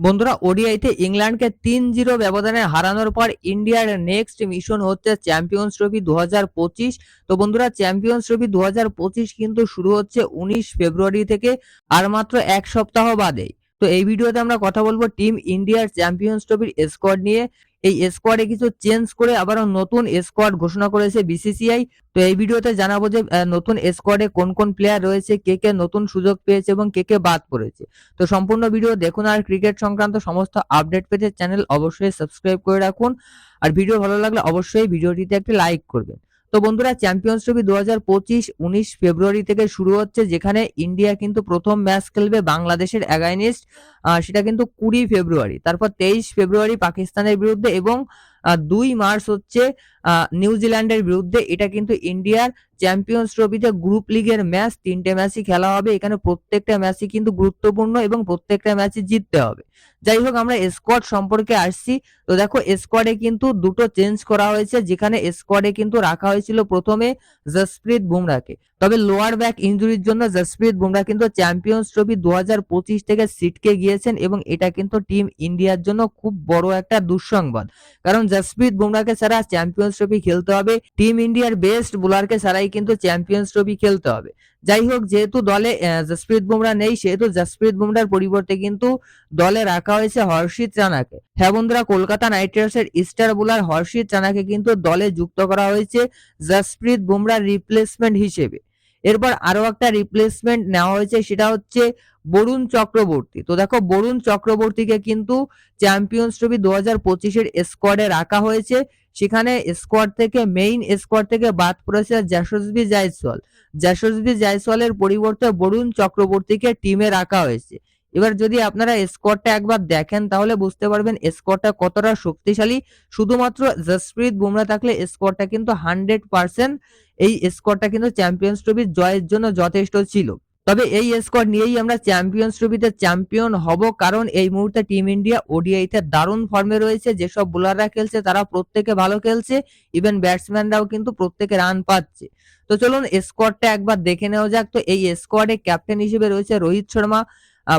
বন্ধুরা, ওডিআইতে ইংল্যান্ডকে তিন জিরো ব্যবধানে হারানোর পর ইন্ডিয়ার নেক্সট মিশন হচ্ছে চ্যাম্পিয়ন্স ট্রফি দু হাজার পঁচিশ। তো বন্ধুরা, চ্যাম্পিয়ন্স ট্রফি দু হাজার পঁচিশ কিন্তু শুরু হচ্ছে উনিশ ফেব্রুয়ারি থেকে, আর মাত্র এক সপ্তাহ বাদেই তো এই ভিডিওতে আমরা কথা বলব টিম ইন্ডিয়ার চ্যাম্পিয়ন্স ট্রফির স্কোয়াড নিয়ে। এই স্কোয়াডে কিছু চেঞ্জ করে আবারও নতুন স্কোয়াড ঘোষণা করেছে বিসিসিআই তো এই ভিডিওতে জানাব যে নতুন স্কোয়াডে কোন কোন প্লেয়ার রয়েছে, কে কে নতুন সুযোগ পেয়েছে এবং কে কে বাদ পড়েছে। তো সম্পূর্ণ ভিডিও দেখুন আর ক্রিকেট সংক্রান্ত সমস্ত আপডেট পেতে চ্যানেল অবশ্যই সাবস্ক্রাইব করে রাখুন। আর ভিডিও ভালো লাগলে অবশ্যই ভিডিওটিতে একটি লাইক করবেন। তো বন্ধুরা চ্যাম্পিয়ন্স ট্রফি দু হাজার পঁচিশ, উনিশ ফেব্রুয়ারি থেকে শুরু হচ্ছে, যেখানে ইন্ডিয়া কিন্তু প্রথম ম্যাচ খেলবে বাংলাদেশের অ্যাগাইনিস্ট সেটা কিন্তু কুড়ি ফেব্রুয়ারি। তারপর তেইশ ফেব্রুয়ারি পাকিস্তানের বিরুদ্ধে এবং দুই মার্চ হচ্ছে নিউজিল্যান্ডের বিরুদ্ধে। এটা কিন্তু ইন্ডিয়ার চ্যাম্পিয়ন্স ট্রফিতে গ্রুপ লিগের ম্যাচ তিনটে ম্যাচই খেলা হবে। এখানে প্রত্যেকটা ম্যাচই কিন্তু গুরুত্বপূর্ণ এবং প্রত্যেকটা ম্যাচই জিততে হবে। যাই হোক, আমরা স্কোয়াড সম্পর্কে আসছি। তো দেখো স্কোয়াডে কিন্তু দুটো চেঞ্জ করা হয়েছে। যেখানে স্কোয়াডে কিন্তু রাখা হয়েছিল প্রথমে জসপ্রীত বুমরাকে তবে লোয়ার ব্যাক ইনজুরির জন্য জসপ্রীত বুমরা কিন্তু চ্যাম্পিয়ন্স ট্রফি দু হাজার পঁচিশ থেকে সিটকে গিয়েছেন এবং এটা কিন্তু টিম ইন্ডিয়ার জন্য খুব বড় একটা দুঃসংবাদ। কারণ জসপ্রীত বুমরাকে ছাড়া চ্যাম্পিয়ন্স ট্রফি খেলতে হবে। টিম ইন্ডিয়ার বেস্ট বোলারকে ছাড়াই কিন্তু চ্যাম্পিয়ন্স ট্রফি খেলতে হবে। যাই হোক, যেহেতু দলে জসপ্রীত বুমরা নেই, সেহেতু জসপ্রীত বুমরার পরিবর্তে কিন্তু দলে রাখা হয়েছে হর্ষিত রানাকে। হ্যাঁ বন্ধুরা, কলকাতা নাইট রাইডার্সের স্টার বোলার হর্ষিত রানাকে কিন্তু দলে যুক্ত করা হয়েছে জসপ্রীত বুমরার রিপ্লেসমেন্ট হিসেবে। এরপর আরও একটা রিপ্লেসমেন্ট নেওয়া হয়েছে, সেটা হচ্ছে বরুণ চক্রবর্তী। তো দেখো, বরুণ চক্রবর্তীকে কিন্তু চ্যাম্পিয়ন্স ট্রফি দু হাজার পঁচিশের স্কোয়াডে রাখা হয়েছে। সেখানে স্কোয়াড থেকে মেইন স্কোয়াড থেকে বাদ পড়েছে যশস্বী জায়সওয়াল যশস্বী জায়সওয়ালের পরিবর্তে বরুণ চক্রবর্তীকে টিমে রাখা হয়েছে। এবার যদি আপনারা স্কোয়াডটা একবার দেখেন, তাহলে বুঝতে পারবেন স্কোয়াডটা কতটা শক্তিশালী। শুধুমাত্র জসপ্রীত বুমরা থাকলে স্কোয়াডটা কিন্তু হান্ড্রেড পার্সেন্ট এই স্কোয়াডটা কিন্তু চ্যাম্পিয়ন্স ট্রফির জয়ের জন্য যথেষ্ট ছিল। তবে এই স্কোয়াড নিয়েই আমরা চ্যাম্পিয়ন্স ট্রফিতে চ্যাম্পিয়ন হব, কারণ এই মুহূর্তে টিম ইন্ডিয়া ওডিআইতে দারুণ ফর্মে রয়েছে। যেসব বোলাররা খেলছে, তারা প্রত্যেকে ভালো খেলছে। ইভেন ব্যাটসম্যানরাও কিন্তু প্রত্যেকে রান পাচ্ছে। তো চলুন স্কোয়াডটা একবার দেখে নেওয়া যাক। তো এই স্কোয়াডে ক্যাপ্টেন হিসেবে রয়েছে Rohit Sharma.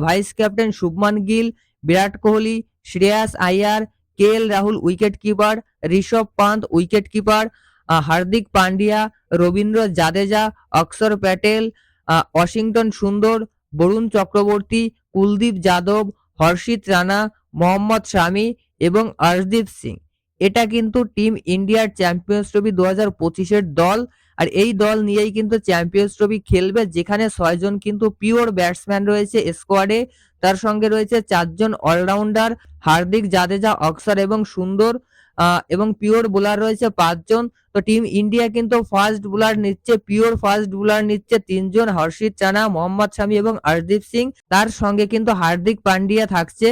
Vice captain Shubman Gill, Virat Kohli, Shreyas Iyer K L Rahul wicket keeper Rishabh Pant wicket keeper Hardik Pandya, Ravindra Jadeja, Axar Patel Washington সুন্দর, বরুণ চক্রবর্তী, কুলদীপ যাদব, হর্ষিত রানা, মোহাম্মদ শামি এবং অর্শদীপ সিং। এটা কিন্তু টিম ইন্ডিয়ার চ্যাম্পিয়ন্স ট্রফি দু হাজার পঁচিশের দল। আর এই দল নিয়েই কিন্তু চ্যাম্পিয়ন্স ট্রফি খেলবে, যেখানে ছয়জন কিন্তু পিওর ব্যাটসম্যান রয়েছে স্কোয়াডে তার সঙ্গে রয়েছে চারজন অলরাউন্ডার হার্দিক, জাদেজা, অক্সর এবং সুন্দর এবং পিওর বোলার রয়েছে পাঁচজন। তো টিম ইন্ডিয়া কিন্তু ফার্স্ট বোলার নিচ্ছে পিওর ফার্স্ট বোলার নিচ্ছে তিনজন, হর্ষিত চানা, মোহাম্মদ শামি এবং হরদীপ সিং। তার সঙ্গে কিন্তু হার্দিক পান্ডিয়া থাকছে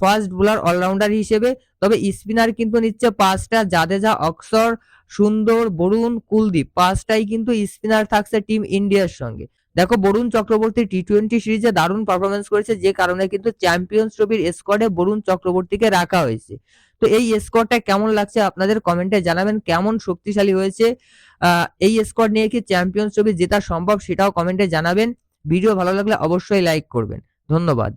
ফার্স্ট বোলার অলরাউন্ডার হিসেবে। তবে স্পিনার কিন্তু নিচ্ছে পাঁচটা, জাদেজা, অক্সর, সুন্দর, বরুণ, কুলদীপ। পাঁচটাই কিন্তু স্পিনার থাকছে টিম ইন্ডিয়ার সঙ্গে। দেখো, বরুণ চক্রবর্তী টি টোয়েন্টি সিরিজে দারুণ পারফরমেন্স করেছে, যে কারণে কিন্তু চ্যাম্পিয়ন্স ট্রফির স্কোয়াডে বরুণ চক্রবর্তীকে রাখা হয়েছে। তো এই স্কোয়াডটা কেমন লাগছে আপনাদের কমেন্টে জানাবেন, কেমন শক্তিশালী হয়েছে এই স্কোয়াড নিয়ে কি চ্যাম্পিয়ন্স ট্রফি জেতা সম্ভব সেটাও কমেন্টে জানাবেন। ভিডিও ভালো লাগলে অবশ্যই লাইক করবেন। ধন্যবাদ।